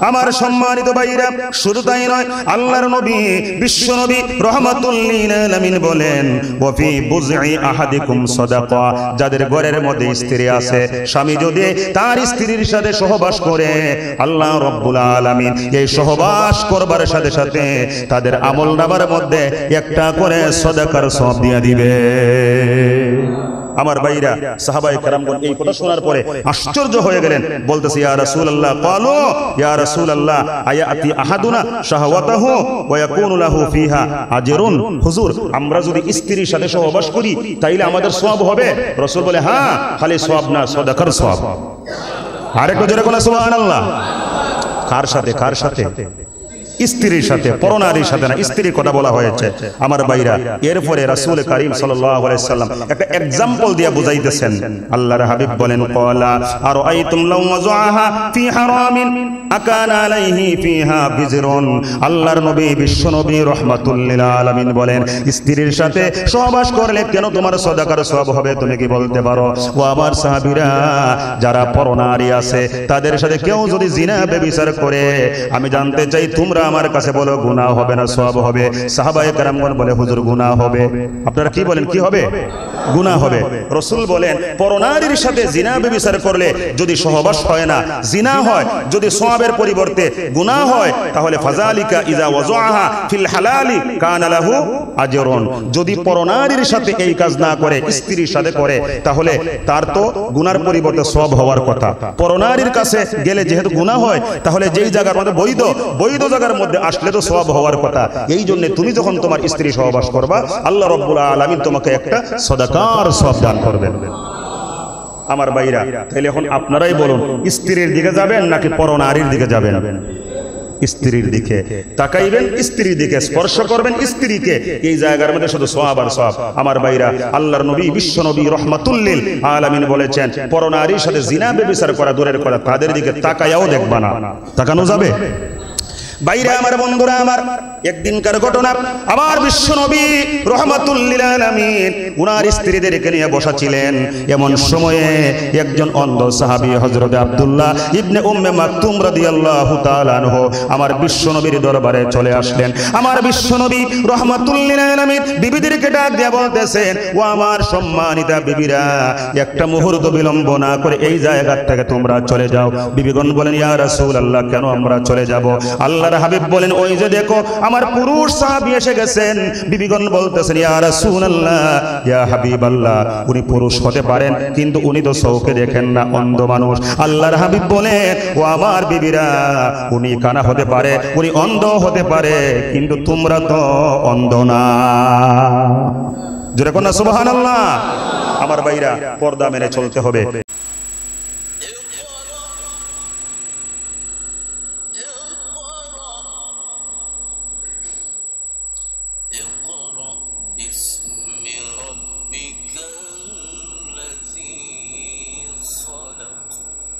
আমার সম্মানিত ভাইরা শুধু তাই নয় আল্লাহর নবী বিশ্ব নবী রহমাতুল্লিল আলামিন বলেন ওয়াফি বুজই আহাদিকুম সাদাকা যাদের ঘরের মধ্যে স্ত্রী আছে স্বামী যদি তার স্ত্রীর সাথে সহবাস করে আল্লাহ রব্বুল আলামিন এই সহবাস করবার সাথে সাথে তাদের আমল নামার মধ্যে একটা করে সদাকার সব দিয়ে দিবে। আমার ভাইরা সাহাবাই কারামগণ এই কথা শোনার পরে আশ্চর্য হয়ে গেলেন। বলতেছে, ইয়া রাসূলুল্লাহ, ক্বালু, ইয়া রাসূলুল্লাহ, আয়াতি আহাদুনা শাহওয়াতাহু ওয়া ইয়াকুনু লাহু ফিহা আজরুন? হুজুর, আমরা যদি স্ত্রীর সাথে সহবাস করি, তাইলে আমাদের সওয়াব হবে? রাসূল বলে হ্যাঁ খালি সওয়াব না, সদাকার সওয়াব। আরেকটু জোরে কোন সুবহানাল্লাহ। কার সাথে কার সাথে? স্ত্রীর সাথে পরনারীর সাথে না স্ত্রীর কথা বলা হয়েছে। আমার বাইরা এরপরে রাসূল করিম সাল্লাম একটা এক্সাম্পল দিয়ে বুঝাইতেছেন। আল্লাহর হাবিব বলেন ক্বালা আর আইতুম লাউ ওয়াজআহা ফি হারামিন আকানা আলাইহি ফিহা বিজরুন। আল্লাহর নবী বিশ্ব নবী রাহমাতুল লিল আলামিন বলেন স্ত্রীর সাথে সহবাস করলে কেন তোমার সদাকার সওয়াব হবে তুমি কি বলতে পারো? ও আমার সাহাবীরা যারা পরনারী আছে তাদের সাথে কেউ যদি জিনা ব্যভিচার করে আমি জানতে চাই তোমরা আমার কাছে বলো, গুনাহ হবে না, সওয়াব হবে। সাহাবায়ে কেরামগণ বলে, হুজুর, গুনাহ হবে। আপনারা কি বলেন, কি হবে? গুনাহ হবে। রসুল বলেন, পরনারীর সাথে জিনা ব্যভিচার করলে যদি সহবাস হয় না, জিনা হয়, যদি সওয়াবের পরিবর্তে গুনাহ হয়, তাহলে ফাজালিকা ইজা ওয়াজআহা ফিল হালালি কানা লাহু আজরুন। যদি পরনারীর সাথে এই কাজ না করে, স্ত্রীর সাথে করে, তাহলে তার তো গুনার পরিবর্তে সব হওয়ার কথা। পরনারীর কাছে গেলে যেহেতু গুনাহ হয়, তাহলে যেই জায়গার মধ্যে বৈধ বৈধ জায়গার মধ্যে আসলে তো সওয়াব হওয়ার কথা। এই জন্য তুমি যখন তোমার স্ত্রী সহবাস করবা আল্লাহ রব্বুল আলামিন তোমাকে একটা সদাকার সওয়াব দান করবেন। আমার বাইরা তাহলে এখন আপনারাই বলুন স্ত্রীর দিকে যাবেন নাকি পরনারীর দিকে যাবেন? স্ত্রীর দিকে তাকাইবেন স্ত্রীর দিকে স্পর্শ করবেন স্ত্রীকে এই জায়গার মধ্যে শুধু সোয়াব আর সোয়াব আমার বাইরা আল্লাহর নবী বিশ্ব নবী রহমাতুল্লিল আলামিন বলেছেন পরনারীর সাথে জিনা বেবিচার করা দূরের করা তাদের দিকে তাকায়াও দেখবা না। তাকানো যাবে? বাইরে আমার বন্ধুরা আমার একদিনকার ঘটনা। আমার বিশ্ব নবী রহমাতুল্লিল উনার স্ত্রীদেরকে নিয়ে বসা ছিলেন এমন সময়ে একজন অন্ধ সাহাবী হযরত আব্দুল্লাহ ইবনে উম্মে মাকতুম রাদিয়াল্লাহু তাআলা আনহু আমার বিশ্ব নবীর দরবারে চলে আসলেন। আমার বিশ্ব নবী রহমাতুল্লিল আলামিন বিবিদেরকে ডাক দিয়ে বলতেছেন, ও আমার সম্মানিতা বিবিরা, একটা মুহূর্ত বিলম্ব না করে এই জায়গা থেকে তোমরা চলে যাও। বিবিগণ বলেন, ইয়া রাসূলুল্লাহ, কেন আমরা চলে যাব? আল্লাহর হাবিব বলেন, ওই যে দেখো, আমার পুরুষ সাহাবী এসে গেছেন। বিবিগণ বলতেছেন, ইয়া রাসূলুল্লাহ, ইয়া হাবিবাল্লাহ। উনি পুরুষ হতে পারেন, কিন্তু উনি তো চৌকে দেখেন না, অন্ধ মানুষ। আল্লাহর হাবিব বলেন, ও আমার বিবিরা, উনি কানা হতে পারে, উনি অন্ধ হতে পারে, কিন্তু তোমরা তো অন্ধ না। জোরে কোন সুবহানাল্লাহ। আমার ভাইরা, পর্দা মেনে চলতে হবে।